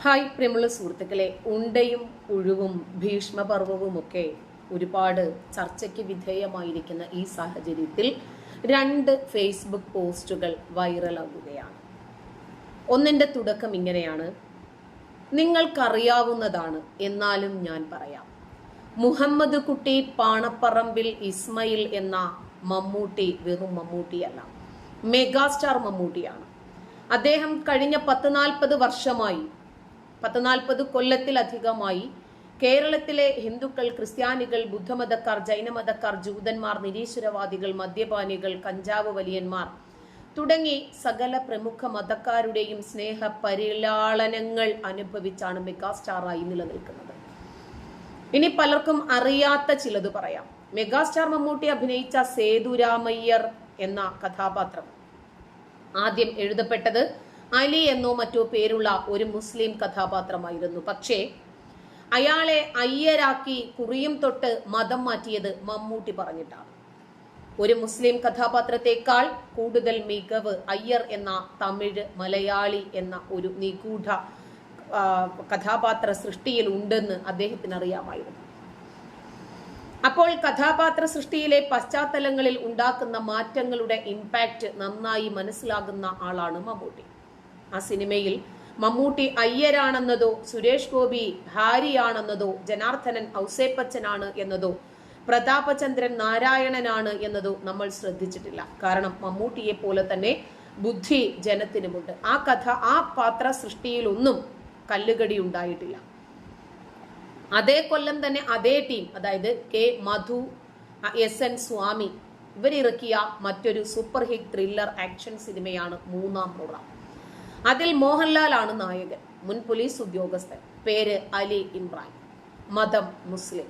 Hi പ്രിയമുള്ള സുഹൃത്തുക്കളെ. ഉണ്ടയും ഉഴുവും ഭീഷ്മപർവവുമൊക്കെ ഒരുപാട് ചർച്ചയ്ക്ക് വിധേയമായിരിക്കുന്ന ഈ സാഹചര്യത്തിൽ രണ്ട് ഫേസ്ബുക്ക് പോസ്റ്റുകൾ വൈറലാകുകയാണ്. ഒന്നിന്റെ തുടക്കം ഇങ്ങനെയാണ്. നിങ്ങൾക്കറിയാവുന്നതാണ് എന്നാലും ഞാൻ പറയാം. മുഹമ്മദ് കുട്ടി പാണപ്പറമ്പിൽ ഇസ്മയിൽ എന്ന മമ്മൂട്ടി വെറും മമ്മൂട്ടിയല്ല മെഗാസ്റ്റാർ മമ്മൂട്ടിയാണ്. അദ്ദേഹം കഴിഞ്ഞ പത്ത് നാൽപ്പത് വർഷമായി പത്ത് നാൽപ്പത് കൊല്ലത്തിലധികമായി കേരളത്തിലെ ഹിന്ദുക്കൾ ക്രിസ്ത്യാനികൾ ബുദ്ധമതക്കാർ ജൈനമതക്കാർ ജൂതന്മാർ നിരീശ്വരവാദികൾ മദ്യപാനികൾ കഞ്ചാവ് വലിയന്മാർ തുടങ്ങി സകല പ്രമുഖ മതക്കാരുടെയും സ്നേഹ പരിലാളനങ്ങൾ അനുഭവിച്ചാണ് മെഗാസ്റ്റാറായി നിലനിൽക്കുന്നത്. ഇനി പലർക്കും അറിയാത്ത ചിലത് പറയാം. മെഗാസ്റ്റാർ മമ്മൂട്ടി അഭിനയിച്ച സേതുരാമയ്യർ എന്ന കഥാപാത്രം. ആദ്യം എഴുതപ്പെട്ടത് അലി എന്നോ മറ്റോ പേരുള്ള ഒരു മുസ്ലിം കഥാപാത്രമായിരുന്നു. പക്ഷേ അയാളെ അയ്യരാക്കി കുറിയും തൊട്ട് മതം മാറ്റിയത് മമ്മൂട്ടി പറഞ്ഞിട്ടാണ്. ഒരു മുസ്ലിം കഥാപാത്രത്തെക്കാൾ കൂടുതൽ മികവ് അയ്യർ എന്ന തമിഴ് മലയാളി എന്ന ഒരു നിഗൂഢ കഥാപാത്ര സൃഷ്ടിയിൽ ഉണ്ടെന്ന് അദ്ദേഹത്തിന് അറിയാമായിരുന്നു അപ്പോൾ കഥാപാത്ര സൃഷ്ടിയിലെ പശ്ചാത്തലങ്ങളിൽ ഉണ്ടാക്കുന്ന മാറ്റങ്ങളുടെ ഇമ്പാക്റ്റ് നന്നായി മനസ്സിലാകുന്ന ആളാണ് മമ്മൂട്ടി. ആ സിനിമയിൽ മമ്മൂട്ടി അയ്യരാണെന്നതോ സുരേഷ് ഗോപി ഭാര്യയാണെന്നതോ ജനാർദ്ദനൻ ഔസേപ്പച്ചനാണ് എന്നതോ പ്രതാപചന്ദ്രൻ നാരായണനാണ് എന്നതോ നമ്മൾ ശ്രദ്ധിച്ചിട്ടില്ല. കാരണം മമ്മൂട്ടിയെ പോലെ തന്നെ ബുദ്ധി ജനത്തിനുമുണ്ട്. ആ കഥ ആ പാത്ര സൃഷ്ടിയിലൊന്നും കല്ലുകടി ഉണ്ടായിട്ടില്ല. അതേ കൊല്ലം തന്നെ അതേ ടീം അതായത് K Madhu S N Swamy ഇവരിറക്കിയ മറ്റൊരു സൂപ്പർ ഹിറ്റ് ത്രില്ലർ ആക്ഷൻ സിനിമയാണ് മൂന്നാം മുറ. അതിൽ മോഹൻലാൽ ആണ് നായകൻ. മുൻ പോലീസ് ഉദ്യോഗസ്ഥൻ. പേര് അലി ഇമ്രാൻ. മതം മുസ്ലിം.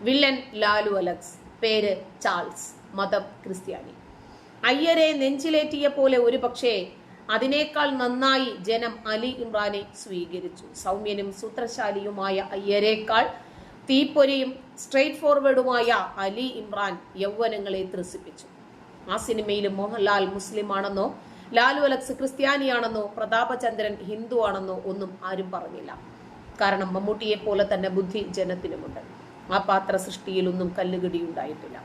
Villain Lalu Alex. പേര് ചാൾസ്. മതം ക്രിസ്ത്യാനി. അയ്യരെ നെഞ്ചിലേറ്റിയ പോലെ ഒരു പക്ഷേ അതിനേക്കാൾ നന്നായി ജനം അലി ഇമ്രാനെ സ്വീകരിച്ചു. സൗമ്യനും സൂത്രശാലിയുമായ അയ്യരേക്കാൾ തീപ്പൊരിയും സ്ട്രെയിറ്റ് ഫോർവേഡുമായ അലി ഇമ്രാൻ യൗവനങ്ങളെ ത്രസിപ്പിച്ചു. ആ സിനിമയിൽ മോഹൻലാൽ മുസ്ലിം ആണെന്നോ ലാലു അലക്സ് ക്രിസ്ത്യാനിയാണെന്നോ പ്രതാപചന്ദ്രൻ ഹിന്ദു ആണെന്നോ ഒന്നും ആരും പറഞ്ഞില്ല. കാരണം മമ്മൂട്ടിയെ പോലെ തന്നെ ബുദ്ധി ജനത്തിനുമുണ്ട്. ആ പാത്ര സൃഷ്ടിയിലൊന്നും കല്ലുകടി ഉണ്ടായിട്ടില്ല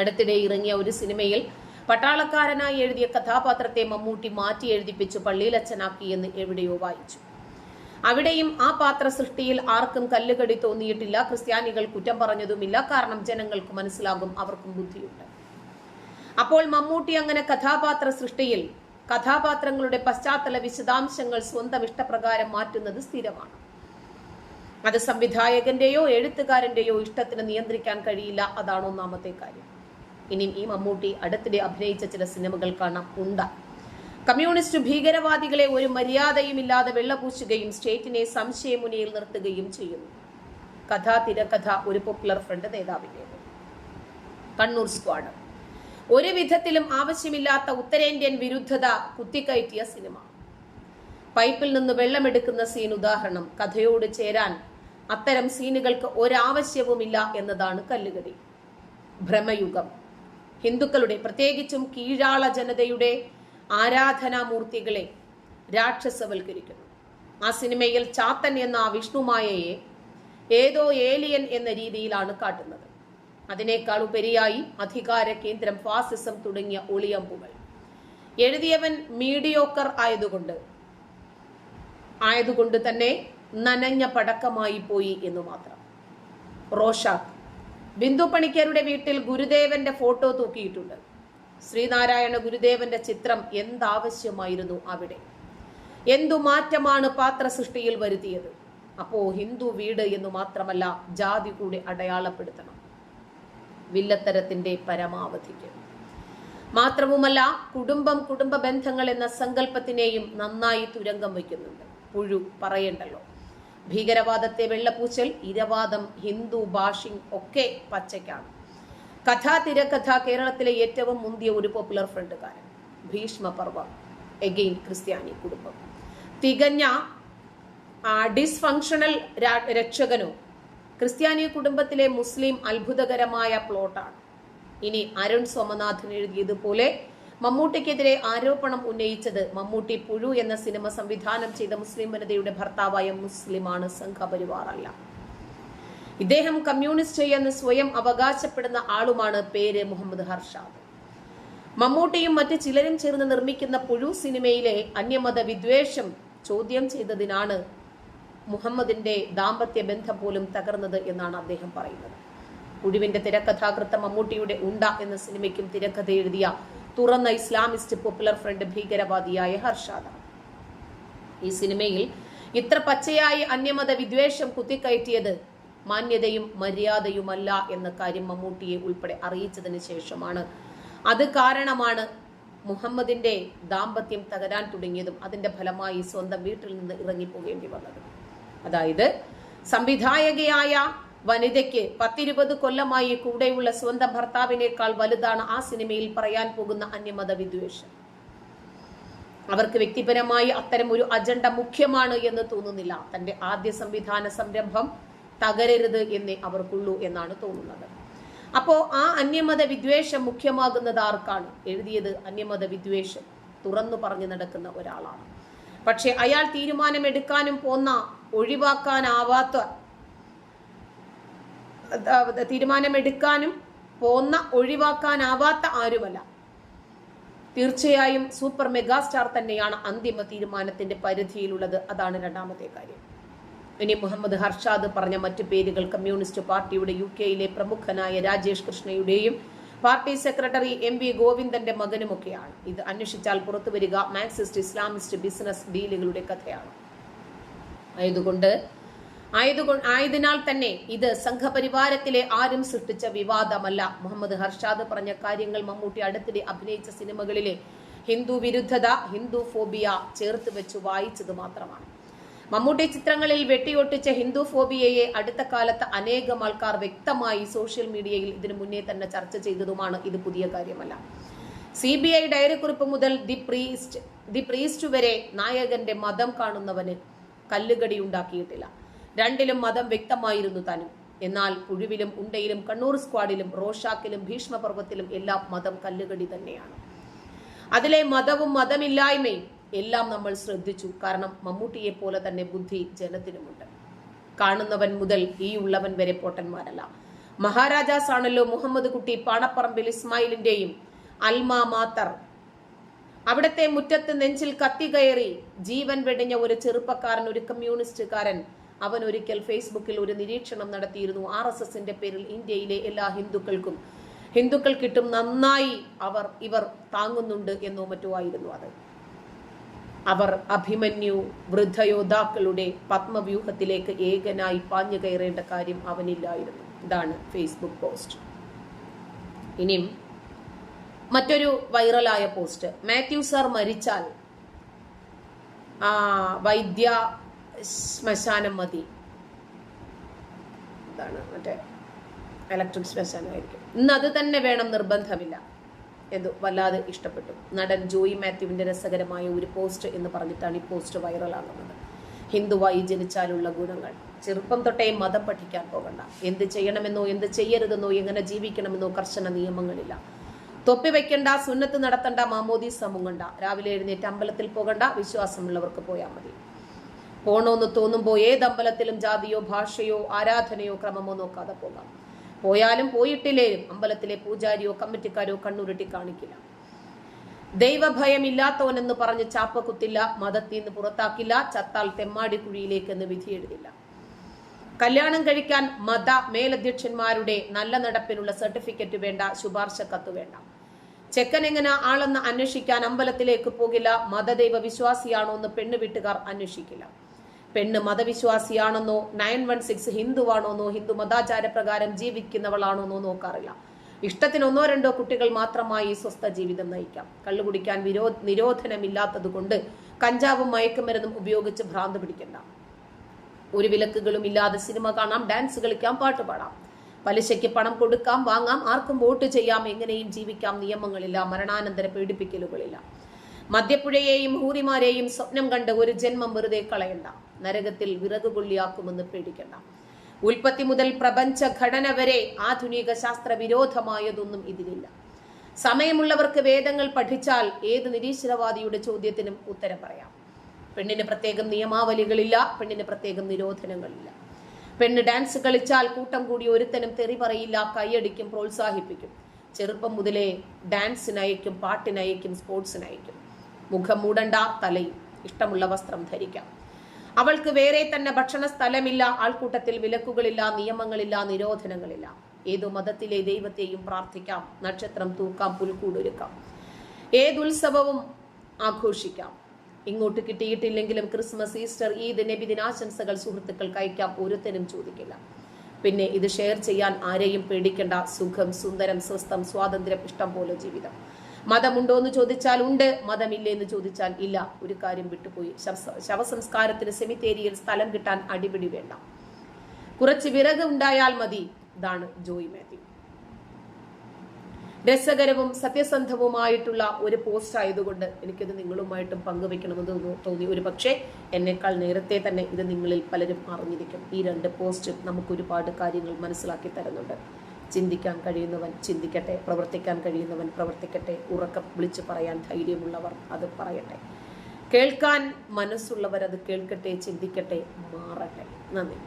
അടുത്തിടെ ഇറങ്ങിയ ഒരു സിനിമയിൽ പട്ടാളക്കാരനായി എഴുതിയ കഥാപാത്രത്തെ മമ്മൂട്ടി മാറ്റി എഴുതിപ്പിച്ച് പള്ളിയിലച്ഛനാക്കി എന്ന് എവിടെയോ വായിച്ചു. അവിടെയും ആ പാത്ര സൃഷ്ടിയിൽ ആർക്കും കല്ലുകടി തോന്നിയിട്ടില്ല. ക്രിസ്ത്യാനികൾ കുറ്റം പറഞ്ഞതുമില്ല. കാരണം ജനങ്ങൾക്ക് മനസ്സിലാകും അവർക്കും ബുദ്ധിയുണ്ട്. അപ്പോൾ മമ്മൂട്ടി അങ്ങനെ കഥാപാത്ര സൃഷ്ടിയിൽ കഥാപാത്രങ്ങളുടെ പശ്ചാത്തല വിശദാംശങ്ങൾ സ്വന്തം ഇഷ്ടപ്രകാരം മാറ്റുന്നത് സ്ഥിരമാണ്. അത് സംവിധായകന്റെയോ എഴുത്തുകാരന്റെയോ ഇഷ്ടത്തിന് നിയന്ത്രിക്കാൻ കഴിയില്ല അതാണ് ഒന്നാമത്തെ കാര്യം. ഇനിയും ഈ മമ്മൂട്ടി അടുത്തിടെ അഭിനയിച്ച ചില സിനിമകൾ കാണാം. ഉണ്ട. കമ്മ്യൂണിസ്റ്റ് ഭീകരവാദികളെ ഒരു മര്യാദയുമില്ലാതെ വെള്ളപൂശുകയും സ്റ്റേറ്റിനെ സംശയമുനയിൽ നിർത്തുകയും ചെയ്യുന്നു. കഥ തിരക്കഥ ഒരു പോപ്പുലർ ഫ്രണ്ട് നേതാവിന്റെ കണ്ണൂർ സ്ക്വാഡ്. ഒരു വിധത്തിലും ആവശ്യമില്ലാത്ത ഉത്തരേന്ത്യൻ വിരുദ്ധത കുത്തിക്കയറ്റിയ സിനിമ. പൈപ്പിൽ നിന്ന് വെള്ളമെടുക്കുന്ന സീൻ ഉദാഹരണം. കഥയോട് ചേരാൻ അത്തരം സീനുകൾക്ക് ഒരാവശ്യവുമില്ല എന്നതാണ് കല്ലുകടി. ഭ്രമയുഗം. ഹിന്ദുക്കളുടെ പ്രത്യേകിച്ചും കീഴാള ജനതയുടെ ആരാധനാമൂർത്തികളെ രാക്ഷസവൽക്കരിക്കുന്നു. ആ സിനിമയിൽ ചാത്തൻ എന്ന ആ വിഷ്ണുമായയെ ഏതോ ഏലിയൻ എന്ന രീതിയിലാണ് കാട്ടുന്നത്. അതിനേക്കാൾ ഉപരിയായി അധികാര കേന്ദ്രം ഫാസിസം തുടങ്ങിയ ഒളിയമ്പുകൾ. എഴുതിയവൻ മീഡിയോക്കർ ആയതുകൊണ്ട് ആയതുകൊണ്ട് തന്നെ നനഞ്ഞ പടക്കമായി പോയി എന്ന് മാത്രം. റോഷാക്ക് ബിന്ദു പണിക്കരുടെ വീട്ടിൽ ഗുരുദേവന്റെ ഫോട്ടോ തൂക്കിയിട്ടുണ്ട്. ശ്രീനാരായണ ഗുരുദേവന്റെ ചിത്രം എന്താവശ്യമായിരുന്നു അവിടെ? എന്തു മാറ്റമാണ് പാത്ര സൃഷ്ടിയിൽ വരുത്തിയത്? അപ്പോ ഹിന്ദു വീട് എന്ന് മാത്രമല്ല ജാതി കൂടി അടയാളപ്പെടുത്തണം. വില്ലത്തരത്തിന്റെ പരമാവധിക്ക്. മാത്രവുമല്ല കുടുംബം കുടുംബ ബന്ധങ്ങൾ എന്ന സങ്കല്പത്തിനെയും നന്നായി തുരങ്കം വയ്ക്കുന്നുണ്ട്. പുഴു പറയണ്ടല്ലോ. ഭീകരവാദത്തെ വെള്ളപൂച്ചൽ ഇരവാദം ഹിന്ദു ഭാഷിംഗ് ഒക്കെ പച്ചയ്ക്കാണ്. കഥാ തിരക്കഥ കേരളത്തിലെ ഏറ്റവും മുന്തിയ ഒരു പോപ്പുലർ ഫ്രണ്ടുകാരൻ. ഭീഷ്മപർവ എഗെയിൻ ക്രിസ്ത്യാനി കുടുംബം. തികഞ്ഞ ഡിസ്ഫങ്ഷണൽ രക്ഷകനോ ക്രിസ്ത്യാനി കുടുംബത്തിലെ മുസ്ലിം അത്ഭുതകരമായ പ്ലോട്ടാണ്. ഇനി അരുൺ സോമനാഥൻ എഴുതിയതുപോലെ മമ്മൂട്ടിക്കെതിരെ ആരോപണം ഉന്നയിച്ചത് മമ്മൂട്ടി പുഴു എന്ന സിനിമ സംവിധാനം ചെയ്ത മുസ്ലിം വനിതയുടെ ഭർത്താവായ മുസ്ലിമാണ് സംഘപരിവാറല്ല. ഇദ്ദേഹം കമ്മ്യൂണിസ്റ്റ് എന്ന് സ്വയം അവകാശപ്പെടുന്ന ആളുമാണ് പേര് മുഹമ്മദ് ഹർഷാദ്. മമ്മൂട്ടിയും മറ്റ് ചിലരും ചേർന്ന് നിർമ്മിക്കുന്ന പുഴു സിനിമയിലെ അന്യമത വിദ്വേഷം ചോദ്യം ചെയ്തതിനാണ് മുഹമ്മദിന്റെ ദാമ്പത്യ ബന്ധം പോലും തകർന്നത് എന്നാണ് അദ്ദേഹം പറയുന്നത്. ഒടുവിന്റെ തിരക്കഥാകൃത്ത മമ്മൂട്ടിയുടെ ഉണ്ട എന്ന സിനിമയ്ക്കും തിരക്കഥ എഴുതിയ തുറന്ന ഇസ്ലാമിസ്റ്റ് പോപ്പുലർ ഫ്രണ്ട് ഭീകരവാദിയായ ഹർഷാദ. ഈ സിനിമയിൽ ഇത്ര പച്ചയായി അന്യമത വിദ്വേഷം കുത്തിക്കയറ്റിയത് മാന്യതയും മര്യാദയുമല്ല എന്ന കാര്യം മമ്മൂട്ടിയെ ഉൾപ്പെടെ അറിയിച്ചതിന് ശേഷമാണ്. അത് കാരണമാണ് മുഹമ്മദിന്റെ ദാമ്പത്യം തകരാൻ തുടങ്ങിയതും അതിന്റെ ഫലമായി സ്വന്തം വീട്ടിൽ നിന്ന് ഇറങ്ങിപ്പോകേണ്ടി വന്നത്. അതായത് സംവിധായകയായ വനിതയ്ക്ക് പത്തിരുപത് കൊല്ലമായി കൂടെയുള്ള സ്വന്തം ഭർത്താവിനേക്കാൾ വലുതാണ് ആ സിനിമയിൽ പറയാൻ പോകുന്ന അന്യമത വിദ്വേഷം അവർക്ക് വ്യക്തിപരമായി അത്തരം ഒരു അജണ്ട മുഖ്യമാണ് എന്ന് തോന്നുന്നില്ല. തന്റെ ആദ്യ സംവിധാന സംരംഭം തകരരുത് എന്നേ അവർക്കുള്ളൂ എന്നാണ് തോന്നുന്നത്. അപ്പോ ആ അന്യമത വിദ്വേഷം മുഖ്യമാകുന്നത് ആർക്കാണ്? എഴുതിയത് അന്യമത വിദ്വേഷം തുറന്നു പറഞ്ഞു നടക്കുന്ന ഒരാളാണ്. പക്ഷെ അയാൾ തീരുമാനമെടുക്കാനും പോന്ന ഒഴിവാക്കാനാവാത്ത തീരുമാനമെടുക്കാനും പോന്ന ഒഴിവാക്കാനാവാത്ത ആരുമല്ല. തീർച്ചയായും സൂപ്പർ മെഗാസ്റ്റാർ തന്നെയാണ് അന്തിമ തീരുമാനത്തിന്റെ പരിധിയിലുള്ളത്. അതാണ് രണ്ടാമത്തെ കാര്യം. ഇനി മുഹമ്മദ് ഹർഷാദ് പറഞ്ഞ മറ്റു പേരുകൾ കമ്മ്യൂണിസ്റ്റ് പാർട്ടിയുടെ യു കെയിലെ പ്രമുഖനായ രാജേഷ് കൃഷ്ണയുടെയും പാർട്ടി സെക്രട്ടറി എം വി ഗോവിന്ദന്റെ മകനുമൊക്കെയാണ്. ഇത് അന്വേഷിച്ചാൽ പുറത്തുവരിക മാർക്സിസ്റ്റ് ഇസ്ലാമിസ്റ്റ് ബിസിനസ് ഡീലുകളുടെ കഥയാണ്. ആയതുകൊണ്ട് ആയതുകൊണ്ട് ആയതിനാൽ തന്നെ ഇത് സംഘപരിവാരത്തിലെ ആരും സൃഷ്ടിച്ച വിവാദമല്ല. മുഹമ്മദ് ഹർഷാദ് പറഞ്ഞ കാര്യങ്ങൾ മമ്മൂട്ടി അടുത്തിടെ അഭിനയിച്ച സിനിമകളിലെ ഹിന്ദു വിരുദ്ധത ഹിന്ദു ഫോബിയ ചേർത്ത് വെച്ച് വായിച്ചത് മാത്രമാണ്. മമ്മൂട്ടി ചിത്രങ്ങളിൽ വെട്ടിയൊട്ടിച്ച ഹിന്ദു ഫോബിയയെ അടുത്ത കാലത്ത് അനേകം ആൾക്കാർ വ്യക്തമായി സോഷ്യൽ മീഡിയയിൽ ഇതിനു മുന്നേ തന്നെ ചർച്ച ചെയ്തതുമാണ്. ഇത് പുതിയ കാര്യമല്ല. സി ബി ഐ ഡയറി കുറിപ്പ് മുതൽ ദി പ്രീസ്റ്റ് ദി പ്രീസ്റ്റ് വരെ നായകന്റെ മതം കാണുന്നവന് കല്ലുകടി ഉണ്ടാക്കിയിട്ടില്ല. രണ്ടിലും മതം വ്യക്തമായിരുന്നു താനും. എന്നാൽ പുഴുവിലും ഉണ്ടയിലും കണ്ണൂർ സ്ക്വാഡിലും റോഷാക്കിലും ഭീഷ്മപർവത്തിലും എല്ലാം മതം കല്ലുകടി തന്നെയാണ്. അതിലെ മതവും മതമില്ലായ്മയും എല്ലാം നമ്മൾ ശ്രദ്ധിച്ചു. കാരണം മമ്മൂട്ടിയെ പോലെ തന്നെ ബുദ്ധി ജനത്തിനുമുണ്ട്. കാണുന്നവൻ മുതൽ ഈ ഉള്ളവൻ വരെ പോട്ടന്മാരല്ല. മഹാരാജാസ് ആണല്ലോ മുഹമ്മദ് കുട്ടി പാണപ്പറമ്പിൽ ഇസ്മായിലിന്റെയും അൽമാ മാത്തർ അവിടത്തെ മുറ്റത്ത് നെഞ്ചിൽ കത്തി കയറി ജീവൻ വെടിഞ്ഞ ഒരു ചെറുപ്പക്കാരൻ ഒരു കമ്മ്യൂണിസ്റ്റുകാരൻ. അവൻ ഒരിക്കൽ ഫേസ്ബുക്കിൽ ഒരു നിരീക്ഷണം നടത്തിയിരുന്നു. ആർ എസ് എസിന്റെ പേരിൽ ഇന്ത്യയിലെ എല്ലാ ഹിന്ദുക്കൾക്കും. ഹിന്ദുക്കൾ കിട്ടും നന്നായി അവർ ഇവർ താങ്ങുന്നുണ്ട് എന്നോ മറ്റോ ആയിരുന്നു അത്. അവർ അഭിമന്യു വൃദ്ധയോദ്ധാക്കളുടെ പത്മവ്യൂഹത്തിലേക്ക് ഏകനായി പാഞ്ഞു കയറേണ്ട കാര്യം അവനില്ലായിരുന്നു. ഇതാണ് ഫേസ്ബുക്ക് പോസ്റ്റ്. ഇനിയും മറ്റൊരു വൈറലായ പോസ്റ്റ്. മാത്യു സാർ മരിച്ചാൽ വൈദ്യ ശ്മശാനം മതി. ഇതാണ് മറ്റേ ഇലക്ട്രിക് ശ്മശാനമായിരിക്കും. ഇന്ന് അത് തന്നെ വേണം നിർബന്ധമില്ല. എന്തോ വല്ലാതെ ഇഷ്ടപ്പെട്ടു. നടൻ ജോയി മാത്യുവിന്റെ രസകരമായ ഒരു പോസ്റ്റ് എന്ന് പറഞ്ഞിട്ടാണ് ഈ പോസ്റ്റ് വൈറലാകുന്നത്. ഹിന്ദുവായി ജനിച്ചാലുള്ള ഗുണങ്ങൾ. ചെറുപ്പം തൊട്ടേ മതം പഠിക്കാൻ പോകണ്ട. എന്ത് ചെയ്യണമെന്നോ എന്ത് ചെയ്യരുതെന്നോ എങ്ങനെ ജീവിക്കണമെന്നോ കർശന നിയമങ്ങളില്ല. തൊപ്പി വെക്കണ്ട സുന്നത്ത് നടത്തണ്ട മാമോദി മുങ്ങണ്ട രാവിലെ എഴുന്നേറ്റ് അമ്പലത്തിൽ പോകണ്ട വിശ്വാസമുള്ളവർക്ക് പോയാൽ മതി. പോണോന്ന് തോന്നുമ്പോൾ ഏത് അമ്പലത്തിലും ജാതിയോ ഭാഷയോ ആരാധനയോ ക്രമമോ നോക്കാതെ പോകാം. പോയാലും പോയിട്ടില്ലേലും അമ്പലത്തിലെ പൂജാരിയോ കമ്മിറ്റിക്കാരോ കണ്ണുരുട്ടി കാണിക്കില്ല. ദൈവഭയമില്ലാത്തവനെന്ന് പറഞ്ഞ് ചാപ്പ കുത്തില്ല മതത്തിൽ നിന്ന് പുറത്താക്കില്ല ചത്താൽ തെമ്മാടി കുഴിയിലേക്ക് എന്ന് വിധി എഴുതില്ല കല്യാണം കഴിക്കാൻ മത മേലധ്യക്ഷന്മാരുടെ നല്ല നടപ്പിനുള്ള സർട്ടിഫിക്കറ്റ് വേണ്ട ശുപാർശ കത്ത് വേണ്ട. ചെക്കൻ എങ്ങനെ ആളെന്ന് അന്വേഷിക്കാൻ അമ്പലത്തിലേക്ക് പോകില്ല മതദൈവ വിശ്വാസിയാണോ എന്ന് പെണ്ണ് വീട്ടുകാർ അന്വേഷിക്കില്ല. പെണ്ണ് മതവിശ്വാസിയാണെന്നോ നയൻ വൺ സിക്സ് ഹിന്ദുവാണോന്നോ ഹിന്ദു മതാചാര പ്രകാരം ജീവിക്കുന്നവളാണോന്നോ നോക്കാറില്ല. ഇഷ്ടത്തിന് ഒന്നോ രണ്ടോ കുട്ടികൾ മാത്രമായി സ്വസ്ഥ ജീവിതം നയിക്കാം. കള്ളുകുടിക്കാൻ വിരോ നിരോധനമില്ലാത്തത് കൊണ്ട് കഞ്ചാവും മയക്കുമരുന്നും ഉപയോഗിച്ച് ഭ്രാന്ത് പിടിക്കണ്ട. ഒരു വിലക്കുകളും ഇല്ലാതെ സിനിമ കാണാം ഡാൻസ് കളിക്കാം പാട്ട് പാടാം. പലിശയ്ക്ക് പണം കൊടുക്കാം വാങ്ങാം ആർക്കും വോട്ട് ചെയ്യാം എങ്ങനെയും ജീവിക്കാം നിയമങ്ങളില്ല മരണാനന്തര പീഡിപ്പിക്കലുകളില്ല. മദ്യപ്പുഴയെയും ഹൂറിമാരെയും സ്വപ്നം കണ്ട് ഒരു ജന്മം വെറുതെ കളയണ്ട. നരകത്തിൽ വിറക് കൊള്ളിയാക്കുമെന്ന് പേടിക്കണ്ട. ഉൽപ്പത്തി മുതൽ പ്രപഞ്ച ഘടന വരെ ആധുനിക ശാസ്ത്ര വിരോധമായതൊന്നും ഇതിലില്ല. സമയമുള്ളവർക്ക് വേദങ്ങൾ പഠിച്ചാൽ ഏത് നിരീശ്വരവാദിയുടെ ചോദ്യത്തിനും ഉത്തരം പറയാം. പെണ്ണിന് പ്രത്യേകം നിയമാവലികളില്ല പെണ്ണിന് പ്രത്യേകം നിരോധനങ്ങളില്ല. പെണ്ണ് ഡാൻസ് കളിച്ചാൽ കൂട്ടം കൂടി ഒരുത്തനും തെറി പറയില്ല കൈയടിക്കും പ്രോത്സാഹിപ്പിക്കും. ചെറുപ്പം മുതലേ ഡാൻസിനയക്കും പാട്ടിനയക്കും സ്പോർട്സിനയക്കും മുഖം മൂടണ്ട തലയും. ഇഷ്ടമുള്ള വസ്ത്രം ധരിക്കാം. അവൾക്ക് വേറെ തന്നെ ഭക്ഷണ സ്ഥലമില്ല ആൾക്കൂട്ടത്തിൽ വിലക്കുകളില്ല നിയമങ്ങളില്ല നിരോധനങ്ങളില്ല. ഏതു മതത്തിലെ ദൈവത്തെയും പ്രാർത്ഥിക്കാം നക്ഷത്രം തൂക്കാം പുൽക്കൂടൊരുക്കാം. ഏതുത്സവവും ആഘോഷിക്കാം. ഇങ്ങോട്ട് കിട്ടിയിട്ടില്ലെങ്കിലും ക്രിസ്മസ് ഈസ്റ്റർ ഈദ് നബി ദിനാശംസകൾ സുഹൃത്തുക്കൾക്ക് അയക്കാം ഒരുത്തനും ചോദിക്കില്ല. പിന്നെ ഇത് ഷെയർ ചെയ്യാൻ ആരെയും പേടിക്കേണ്ട. സുഖം സുന്ദരം സ്വസ്ഥം സ്വാതന്ത്ര്യം ഇഷ്ടം പോലെ ജീവിതം. മതമുണ്ടോ എന്ന് ചോദിച്ചാൽ ഉണ്ട്. മതമില്ലേ എന്ന് ചോദിച്ചാൽ ഇല്ല. ഒരു കാര്യം വിട്ടുപോയി. ശവ- ശവസംസ്കാരത്തിന് സെമിത്തേരിയിൽ സ്ഥലം കിട്ടാൻ അടിപിടി വേണ്ട. കുറച്ച് വിറക് ഉണ്ടായാൽ മതി. ഇതാണ് ജോയി രസകരവും സത്യസന്ധവുമായിട്ടുള്ള ഒരു പോസ്റ്റ് ആയതുകൊണ്ട് എനിക്കത് നിങ്ങളുമായിട്ടും പങ്കുവെക്കണമെന്ന് തോന്നി. ഒരു പക്ഷേ എന്നേക്കാൾ നേരത്തെ തന്നെ ഇത് നിങ്ങളിൽ പലരും അറിഞ്ഞിരിക്കും. ഈ രണ്ട് പോസ്റ്റും നമുക്ക് ഒരുപാട് കാര്യങ്ങൾ മനസ്സിലാക്കി തരുന്നുണ്ട്. ചിന്തിക്കാൻ കഴിയുന്നവൻ ചിന്തിക്കട്ടെ പ്രവർത്തിക്കാൻ കഴിയുന്നവൻ പ്രവർത്തിക്കട്ടെ ഉറക്കം വിളിച്ചു പറയാൻ ധൈര്യമുള്ളവർ അത് പറയട്ടെ. കേൾക്കാൻ മനസ്സുള്ളവർ അത് കേൾക്കട്ടെ ചിന്തിക്കട്ടെ മാറട്ടെ. നന്ദി.